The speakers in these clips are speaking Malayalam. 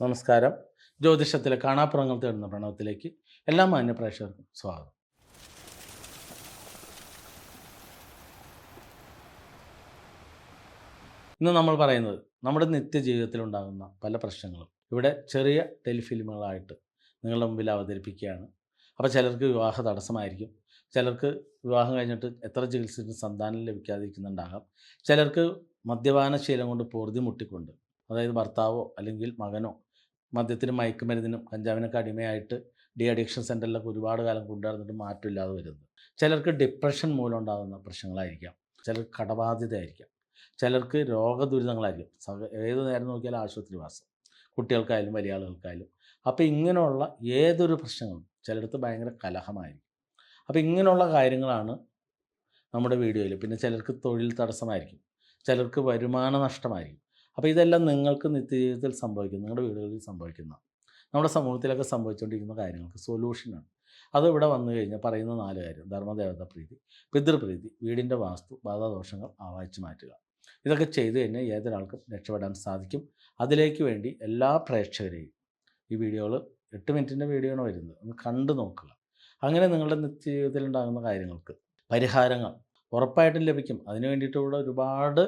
നമസ്കാരം. ജ്യോതിഷത്തിലെ കാണാപ്പുറങ്ങൾ തേടുന്ന പ്രണവത്തിലേക്ക് എല്ലാ മാന്യപ്രേക്ഷകർക്കും സ്വാഗതം. ഇന്ന് നമ്മൾ പറയുന്നത് നമ്മുടെ നിത്യജീവിതത്തിൽ ഉണ്ടാകുന്ന പല പ്രശ്നങ്ങളും. ഇവിടെ ചെറിയ ടെലിഫിലിമുകളായിട്ട് നിങ്ങളുടെ മുമ്പിൽ അവതരിപ്പിക്കുകയാണ്. അപ്പോൾ ചിലർക്ക് വിവാഹ തടസ്സമായിരിക്കും. ചിലർക്ക് വിവാഹം കഴിഞ്ഞിട്ട് എത്ര ചികിത്സിച്ചിട്ടും സന്താനം ലഭിക്കാതിരിക്കുന്നുണ്ടാകാം. ചിലർക്ക് മദ്യപാന ശീലം കൊണ്ട് പൊറുതി മുട്ടിക്കൊണ്ട് അതായത് ഭർത്താവോ അല്ലെങ്കിൽ മകനോ മദ്യത്തിനും മയക്കുമരുന്നിനും കഞ്ചാവിനൊക്കെ അടിമയായിട്ട് ഡി അഡിക്ഷൻ സെന്ററിലൊക്കെ ഒരുപാട് കാലം കൊണ്ടുവരുന്നിട്ട് മാറ്റമില്ലാതെ വരുന്നത്. ചിലർക്ക് ഡിപ്രഷൻ മൂലം ഉണ്ടാകുന്ന പ്രശ്നങ്ങളായിരിക്കാം. ചിലർക്ക് കടബാധ്യതയായിരിക്കാം. ചിലർക്ക് രോഗദുരിതങ്ങളായിരിക്കും. ഏത് നേരം നോക്കിയാലും ആശുപത്രി വാസം. കുട്ടികൾക്കായാലും വലിയ ആളുകൾക്കായാലും. അപ്പോൾ ഇങ്ങനെയുള്ള ഏതൊരു പ്രശ്നങ്ങളും ചിലടത്ത് ഭയങ്കര കലഹമായിരിക്കും. അപ്പോൾ ഇങ്ങനെയുള്ള കാര്യങ്ങളാണ് നമ്മുടെ വീഡിയോയിൽ. പിന്നെ ചിലർക്ക് തൊഴിൽ തടസ്സമായിരിക്കും. ചിലർക്ക് വരുമാന നഷ്ടമായിരിക്കും. അപ്പോൾ ഇതെല്ലാം നിങ്ങൾക്ക് നിത്യജീവിതത്തിൽ സംഭവിക്കുന്നു. നിങ്ങളുടെ വീടുകളിൽ സംഭവിക്കുന്ന നമ്മുടെ സമൂഹത്തിലൊക്കെ സംഭവിച്ചുകൊണ്ടിരിക്കുന്ന കാര്യങ്ങൾക്ക് സൊല്യൂഷനാണ് അത് ഇവിടെ വന്നു കഴിഞ്ഞാൽ പറയുന്ന നാല് കാര്യം. ധർമ്മദേവത പ്രീതി പിതൃപ്രീതി വീടിന്റെ വാസ്തു ബാധാദോഷങ്ങൾ ആവാഴ്ച മാറ്റുക. ഇതൊക്കെ ചെയ്തു കഴിഞ്ഞാൽ ഏതൊരാൾക്കും രക്ഷപ്പെടാൻ സാധിക്കും. അതിലേക്ക് വേണ്ടി എല്ലാ പ്രേക്ഷകരെയും ഈ വീഡിയോകൾ എട്ട് മിനിറ്റിന്റെ വീഡിയോ ആണ് വരുന്നത്. ഒന്ന് കണ്ടു നോക്കുക. അങ്ങനെ നിങ്ങളുടെ നിത്യജീവിതത്തിൽ ഉണ്ടാകുന്ന കാര്യങ്ങൾക്ക് പരിഹാരങ്ങൾ ഉറപ്പായിട്ടും ലഭിക്കും. അതിന് വേണ്ടിയിട്ട് ഇവിടെ ഒരുപാട്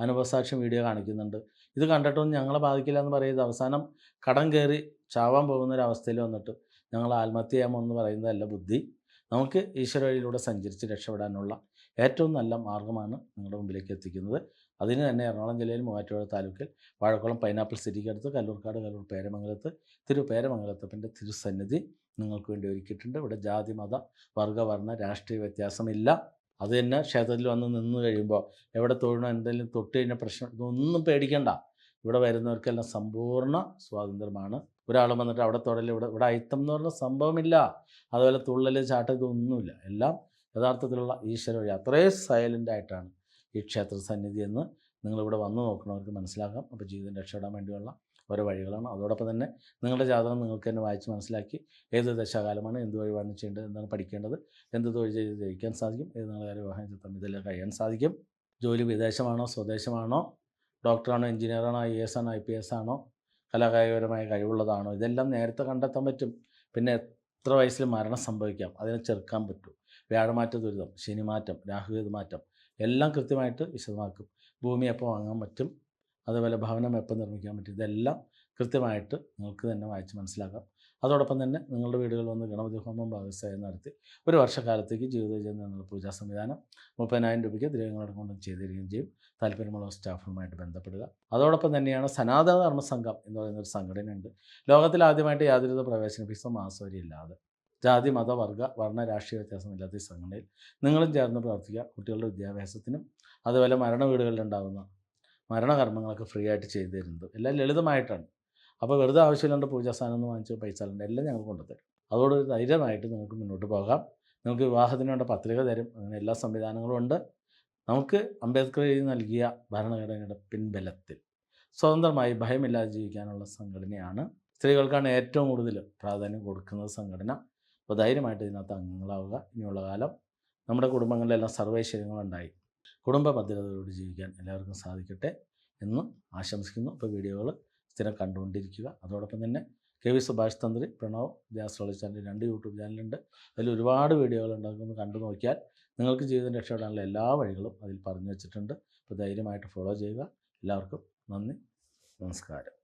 അനുഭവസാക്ഷ്യം വീഡിയോ കാണിക്കുന്നുണ്ട്. ഇത് കണ്ടിട്ടൊന്നും ഞങ്ങളെ ബാധിക്കില്ല എന്ന് പറയുന്നത് അവസാനം കടം കയറി ചാവാൻ പോകുന്ന ഒരു വന്നിട്ട് ഞങ്ങൾ ആത്മഹത്യ ചെയ്യാമെന്ന് പറയുന്നതല്ല ബുദ്ധി. നമുക്ക് ഈശ്വര വഴിയിലൂടെ സഞ്ചരിച്ച് രക്ഷപ്പെടാനുള്ള ഏറ്റവും നല്ല മാർഗമാണ് നിങ്ങളുടെ മുമ്പിലേക്ക് എത്തിക്കുന്നത്. അതിന് തന്നെ എറണാകുളം ജില്ലയിൽ മൂവാറ്റുപുഴ താലൂക്കിൽ വാഴക്കുളം പൈനാപ്പിൾ സിറ്റിക്കടുത്ത് കല്ലൂർക്കാട് കല്ലൂർ പേരമംഗലത്ത് തിരു പേരമംഗലത്തപ്പന്റെ തിരുസന്നിധി നിങ്ങൾക്ക് വേണ്ടി ഒരുക്കിയിട്ടുണ്ട്. ഇവിടെ ജാതി മത വർഗവർണ രാഷ്ട്രീയ വ്യത്യാസമില്ല. അത് തന്നെ ക്ഷേത്രത്തിൽ വന്ന് നിന്ന് കഴിയുമ്പോൾ എവിടെ തൊഴണോ എന്തെങ്കിലും തൊട്ട് കഴിഞ്ഞ പ്രശ്നം ഇതൊന്നും പേടിക്കണ്ട. ഇവിടെ വരുന്നവർക്കെല്ലാം സമ്പൂർണ സ്വാതന്ത്ര്യമാണ്. ഒരാൾ വന്നിട്ട് അവിടെ തൊടൽ ഇവിടെ ഇവിടെ അയിത്തം എന്ന് പറഞ്ഞ സംഭവമില്ല. അതുപോലെ തുള്ളൽ ചാട്ടം ഇതൊന്നുമില്ല എല്ലാം യഥാർത്ഥത്തിലുള്ള ഈശ്വര വഴി. അത്രയും സൈലന്റ് ആയിട്ടാണ് ഈ ക്ഷേത്ര സന്നിധി എന്ന് നിങ്ങളിവിടെ വന്ന് നോക്കുന്നവർക്ക് മനസ്സിലാക്കാം. അപ്പോൾ ജീവിതം രക്ഷപ്പെടാൻ വേണ്ടിയുള്ള ഓരോ വഴികളാണ്. അതോടൊപ്പം തന്നെ നിങ്ങളുടെ ജാതകം നിങ്ങൾക്ക് തന്നെ വായിച്ച് മനസ്സിലാക്കി ഏത് ദശാകാലമാണ് എന്ത് വഴിയാണ് ചെയ്യേണ്ടത് എന്താണ് പഠിക്കേണ്ടത് എന്ത് തൊഴിൽ ചെയ്ത് ജയിക്കാൻ സാധിക്കും ഏത് നിങ്ങളുടെ വിവാഹം ചിത്രം ഇതെല്ലാം കഴിയാൻ സാധിക്കും. ജോലി വിദേശമാണോ സ്വദേശമാണോ ഡോക്ടറാണോ എഞ്ചിനീയറാണോ ഐ എസ് ആണോ ഐ പി എസ് ആണോ കലാകായികപരമായ കഴിവുള്ളതാണോ ഇതെല്ലാം നേരത്തെ കണ്ടെത്താൻ പറ്റും. പിന്നെ എത്ര വയസ്സിൽ മരണം സംഭവിക്കാം അതിനെ ചെറുക്കാൻ പറ്റും. വ്യാഴമാറ്റ ദുരിതം ശനിമാറ്റം രാഹുഗതി മാറ്റം എല്ലാം കൃത്യമായിട്ട് വിശദമാക്കും. ഭൂമി എപ്പോൾ വാങ്ങാൻ പറ്റും അതുപോലെ ഭവനം എപ്പോൾ നിർമ്മിക്കാൻ പറ്റും? ഇതെല്ലാം കൃത്യമായിട്ട് നിങ്ങൾക്ക് തന്നെ വായിച്ച് മനസ്സിലാക്കാം. അതോടൊപ്പം തന്നെ നിങ്ങളുടെ വീടുകളിൽ വന്ന് ഗണപതി ഹോമം ഭാഗസ്ഥയം നടത്തി ഒരു വർഷക്കാലത്തേക്ക് ജീവിതവിജയം എന്നുള്ള പൂജാ സംവിധാനം മുപ്പതിനായിരം രൂപയ്ക്ക് ദ്രവ്യങ്ങളടക്കം കൊണ്ടും ചെയ്തു തരികയും ചെയ്യും. താല്പര്യമുള്ള സ്റ്റാഫുമായിട്ട് ബന്ധപ്പെടുക. അതോടൊപ്പം തന്നെയാണ് സനാതന ധർമ്മ സംഘം എന്ന് പറയുന്ന ഒരു സംഘടനയുണ്ട്. ലോകത്തിൽ ആദ്യമായിട്ട് യാതൊരുവിധ പ്രവേശന ഫീസോ മാസവരി ഇല്ലാതെ. ജാതി മത വർഗ വർണ രാഷ്ട്രീയ വ്യത്യാസമില്ലാത്ത ഈ സംഘടനയിൽ നിങ്ങളും ചേർന്ന് പ്രവർത്തിക്കുക. കുട്ടികളുടെ വിദ്യാഭ്യാസത്തിനും അതുപോലെ മരണ വീടുകളിലുണ്ടാകുന്ന മരണകർമ്മങ്ങളൊക്കെ ഫ്രീ ആയിട്ട് ചെയ്തു തരുന്നത്. എല്ലാം ലളിതമായിട്ടാണ്. അപ്പോൾ വെറുതെ ആവശ്യമില്ലാണ്ട് പൂജാസ്ഥാനം എന്ന് വാങ്ങിച്ച് പൈസ എല്ലാം ഞങ്ങൾ കൊണ്ടുതരും അതോട് ധൈര്യമായിട്ട് നിങ്ങൾക്ക് മുന്നോട്ട് പോകാം. നിങ്ങൾക്ക് വിവാഹത്തിന് വേണ്ട പത്രിക തരും. അങ്ങനെ എല്ലാ സംവിധാനങ്ങളും ഉണ്ട്. നമുക്ക് അംബേദ്കർ എഴുതി നൽകിയ ഭരണഘടനയുടെ പിൻബലത്തിൽ സ്വതന്ത്രമായി ഭയമില്ലാതെ ജീവിക്കാനുള്ള സംഘടനയാണ് സ്ത്രീകൾക്കാണ് ഏറ്റവും കൂടുതൽ പ്രാധാന്യം കൊടുക്കുന്നത് സംഘടന. അപ്പോൾ ധൈര്യമായിട്ട് ഇതിനകത്ത് അംഗങ്ങളാവുക. ഇനിയുള്ള കാലം നമ്മുടെ കുടുംബങ്ങളിലെല്ലാം സർവൈശ്വര്യങ്ങളുണ്ടായി കുടുംബ ഭദ്രതയോട് ജീവിക്കാൻ എല്ലാവർക്കും സാധിക്കട്ടെ എന്ന് ആശംസിക്കുന്നു. ഇപ്പോൾ വീഡിയോകൾ സ്ഥിരം കണ്ടുകൊണ്ടിരിക്കുക. അതോടൊപ്പം തന്നെ K V Subhash Thantri Pranav astrology channel രണ്ട് യൂട്യൂബ് ചാനലുണ്ട്. അതിൽ ഒരുപാട് വീഡിയോകൾ ഉണ്ടാക്കുന്നത് കണ്ടു നോക്കിയാൽ നിങ്ങൾക്ക് ജീവിതം രക്ഷപ്പെടാനുള്ള എല്ലാ വഴികളും അതിൽ പറഞ്ഞു വെച്ചിട്ടുണ്ട്. അപ്പോൾ ധൈര്യമായിട്ട് ഫോളോ ചെയ്യുക. എല്ലാവർക്കും നന്ദി. നമസ്കാരം.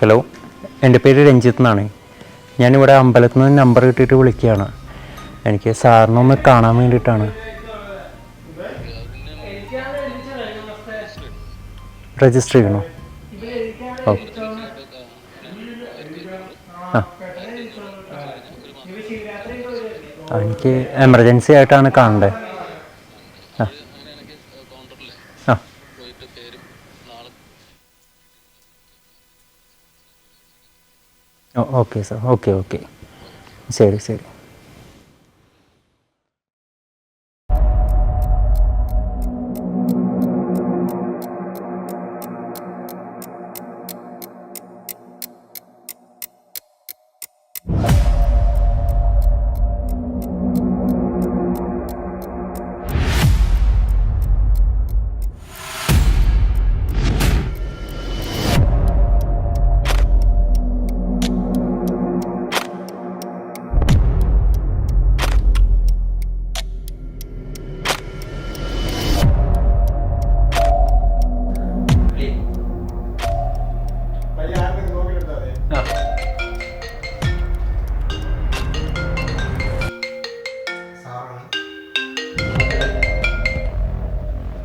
ഹലോ എന്റെ പേര് രഞ്ജിത്ത് എന്നാണ്. ഞാനിവിടെ അമ്പലത്തിൽ നിന്ന് നമ്പർ കിട്ടിയിട്ട് വിളിക്കുകയാണ്. എനിക്ക് സാറിനെ ഒന്ന് കാണാൻ വേണ്ടിയിട്ടാണ്. രജിസ്റ്റർ ചെയ്യണോ? ഓ ആ. ആ, എനിക്ക് എമർജൻസി ആയിട്ടാണ് കാണേണ്ടത് oh okay sir okay okay ശരി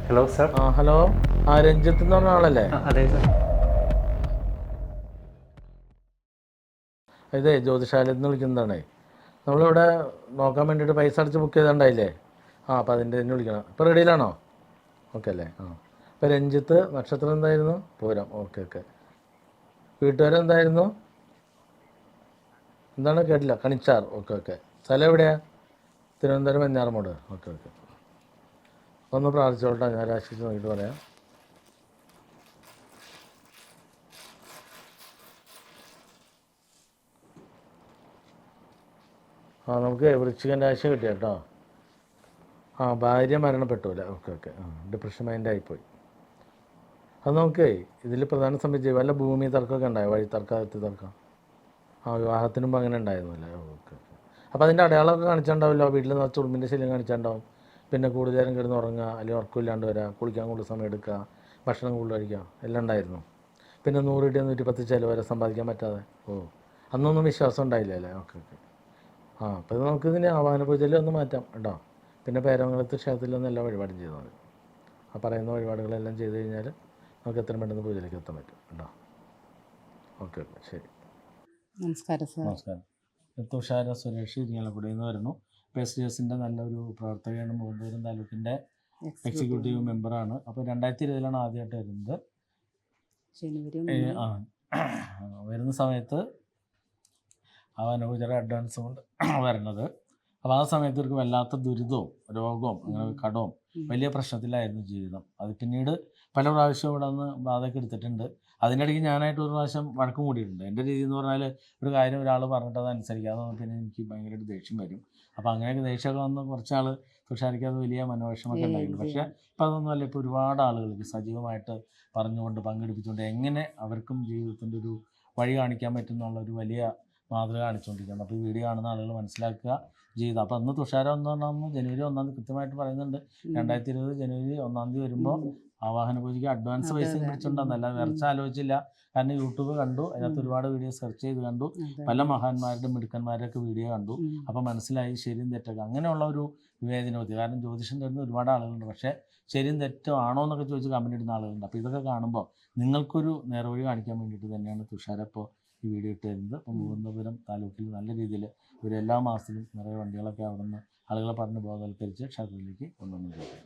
ഹലോ സർ ആ ഹലോ. ആ രഞ്ജിത്ത് എന്ന് പറഞ്ഞ ആളല്ലേ? അതെ സാർ ഇതേ ജ്യോതിഷാലയത്തിൽ നിന്ന് വിളിക്കുന്നതാണ്. നമ്മളിവിടെ നോക്കാൻ വേണ്ടിയിട്ട് പൈസ അടച്ച് ബുക്ക് ചെയ്തിട്ടുണ്ടായില്ലേ ആ അപ്പോൾ അതിന്റെ തന്നെ വിളിക്കണം. ഇപ്പോൾ റെഡിയിലാണോ ഓക്കെ അല്ലേ? ആ. അപ്പോൾ രഞ്ജിത്ത് നക്ഷത്രം എന്തായിരുന്നു? പൂരം. ഓക്കെ ഓക്കെ വീട്ടുകാരെന്തായിരുന്നു എന്താണ് കേട്ടില്ല. കണിച്ചാർ. ഓക്കെ ഓക്കെ സ്ഥലം എവിടെയാണ് തിരുവനന്തപുരം വെഞ്ഞാറമൂട് ഓക്കെ ഓക്കെ ഒന്ന് പ്രാർത്ഥിച്ചോട്ടെ ഞാൻ രാശിച്ച് നോക്കിയിട്ട് പറയാം. ആ നമുക്ക് വൃശ്ചികൻ രാശി കിട്ടി കേട്ടോ. ആ ഭാര്യ മരണപ്പെട്ടു അല്ലേ ഓക്കെ ഓക്കെ. ആ ഡിപ്രഷൻ മൈൻഡായിപ്പോയി അത് നമുക്ക് ഇതിൽ പ്രധാന സംബന്ധിച്ച് വല്ല ഭൂമി തർക്കമൊക്കെ ഉണ്ടായോ? വഴി തർക്കം അതിർത്തി തർക്കം? ആ വിവാഹത്തിനുമ്പോൾ അങ്ങനെ ഉണ്ടായിരുന്നില്ല? ഓക്കെ അപ്പോൾ അതിന്റെ അടയാളമൊക്കെ കാണിച്ചിട്ടുണ്ടാവില്ലോ? വീട്ടിൽ നിന്ന് ചുളുമ്പിന്റെ ശല്യം കാണിച്ചിട്ടുണ്ടാവും. പിന്നെ കൂടുതൽ നേരം കിടന്ന് ഉറങ്ങുക അല്ലെങ്കിൽ ഉറക്കമില്ലാണ്ട് വരിക കുളിക്കാൻ കൂടുതൽ സമയം എടുക്കുക ഭക്ഷണം കൂടുതൽ കഴിക്കുക എല്ലാം ഉണ്ടായിരുന്നു. പിന്നെ നൂറ് ഇടിയ നൂറ്റി പത്ത് ചിലവ് വരെ സമ്പാദിക്കാൻ പറ്റാതെ. ഓ അന്നൊന്നും വിശ്വാസം ഉണ്ടായില്ല അല്ലേ? Okay okay. ആ അപ്പോൾ ഇത് നമുക്ക് ഇതിനെ ആവാഹന പൂജയിൽ ഒന്ന് മാറ്റാം കേട്ടോ. പിന്നെ പേരമംഗലത്ത് ക്ഷേത്രത്തിൽ നിന്ന് എല്ലാ വഴിപാടും ചെയ്താൽ മതി. ആ പറയുന്ന വഴിപാടുകളെല്ലാം ചെയ്ത് കഴിഞ്ഞാൽ നമുക്ക് എത്രയും പെട്ടെന്ന് പൂജയിലേക്ക് എത്താൻ പറ്റും കേട്ടോ. Okay okay. ശരി. നമസ്കാരം സാർ. നമസ്കാരം. തുഷാര സുരേഷ് ഇരിങ്ങാലക്കുടയിൽ നിന്ന് വരുന്നു. എസ് നല്ലൊരു പ്രവർത്തകയാണ് മുഖന്തപുരം താലൂക്കിന്റെ എക്സിക്യൂട്ടീവ് മെമ്പറാണ് അപ്പോൾ രണ്ടായിരത്തി ഇരുപതിലാണ് ആദ്യമായിട്ട് വരുന്നത്. ആ വരുന്ന സമയത്ത് അവൻ അനുകൂചര അഡ്വാൻസ് കൊണ്ട് വരുന്നത്. അപ്പോൾ ആ സമയത്ത് ഇവർക്ക് വല്ലാത്ത ദുരിതവും രോഗവും അങ്ങനെ. കടവും വലിയ പ്രശ്നത്തിലായിരുന്നു ജീവിതം. അത് പിന്നീട് പല പ്രാവശ്യം ഇവിടെ നിന്ന് ബാധയൊക്കെ എടുത്തിട്ടുണ്ട്. അതിനിടയ്ക്ക് ഞാനായിട്ട് ഒരു പ്രാവശ്യം വഴക്കം കൂടിയിട്ടുണ്ട് എന്റെ രീതി എന്ന് പറഞ്ഞാൽ ഒരു കാര്യം ഒരാൾ പറഞ്ഞിട്ട് അത് അനുസരിക്കാതെ പിന്നെ എനിക്ക് ഭയങ്കരമായിട്ട് ദേഷ്യം വരും. അപ്പോൾ അങ്ങനെയൊക്കെ ദേഷ്യമൊക്കെ വന്ന് കുറച്ചാൾ തുഷാരിക്ക് അത് വലിയ മനോവിഷമൊക്കെ ഉണ്ടായിരുന്നു. ഉണ്ടായിട്ടുണ്ട് പക്ഷേ ഇപ്പം അതൊന്നുമല്ല ഇപ്പോൾ ഒരുപാട് ആളുകൾക്ക് സജീവമായിട്ട് പറഞ്ഞുകൊണ്ട് പങ്കെടുപ്പിച്ചുകൊണ്ട് എങ്ങനെ അവർക്കും ജീവിതത്തിന്റെ ഒരു വഴി കാണിക്കാൻ പറ്റുന്നുള്ള ഒരു വലിയ മാതൃക കാണിച്ചുകൊണ്ടിരിക്കുന്നത് അപ്പോൾ ഈ വീഡിയോ കാണുന്ന ആളുകൾ മനസ്സിലാക്കുക ജീവിതം അപ്പോൾ അന്ന് തുഷാരം ഒന്നാം ജനുവരി ഒന്നാം തീയതി കൃത്യമായിട്ട് പറയുന്നുണ്ട്. രണ്ടായിരത്തി ഇരുപത് ജനുവരി ഒന്നാം തീയതി വരുമ്പോൾ ഉം. ആവാഹന പൂജയ്ക്ക് അഡ്വാൻസ് പൈസ. പിടിച്ചിട്ടുണ്ടെന്നല്ല വിറച്ച ആലോചിച്ചില്ല. കാരണം യൂട്യൂബ് കണ്ടു അതിനകത്ത് ഒരുപാട് വീഡിയോ സെർച്ച് ചെയ്ത് കണ്ടു. പല മഹാന്മാരുടെ മിടുക്കന്മാരുടെയൊക്കെ വീഡിയോ കണ്ടു. അപ്പം അപ്പോൾ മനസ്സിലായി ശരിയും തെറ്റൊക്കെ. അങ്ങനെയുള്ള ഒരു വിവേചനബുദ്ധി. കാരണം ജ്യോതിഷം തരുന്ന ഒരുപാട് ആളുകളുണ്ട്. പക്ഷേ ശരിയും തെറ്റോ ആണോ എന്നൊക്കെ ചോദിച്ച് കമന്റ് ഇടുന്ന ആളുകളുണ്ട്. അപ്പോൾ ഇതൊക്കെ കാണുമ്പോൾ നിങ്ങൾക്കൊരു നേർവഴി കാണിക്കാൻ വേണ്ടിയിട്ട് തന്നെയാണ് തുഷാര ഇപ്പോൾ ഈ വീഡിയോ ഇട്ട് തരുന്നത്. അപ്പം മൂന്നപുരം താലൂക്കിൽ നല്ല രീതിയിൽ ഇവർ എല്ലാ മാസത്തിലും നിറയെ വണ്ടികളൊക്കെ അവിടെ നിന്ന് ആളുകളെ പറഞ്ഞ് ബോധവൽക്കരിച്ച് ക്ഷേത്രത്തിലേക്ക് കൊണ്ടുവന്നു ചെയ്യും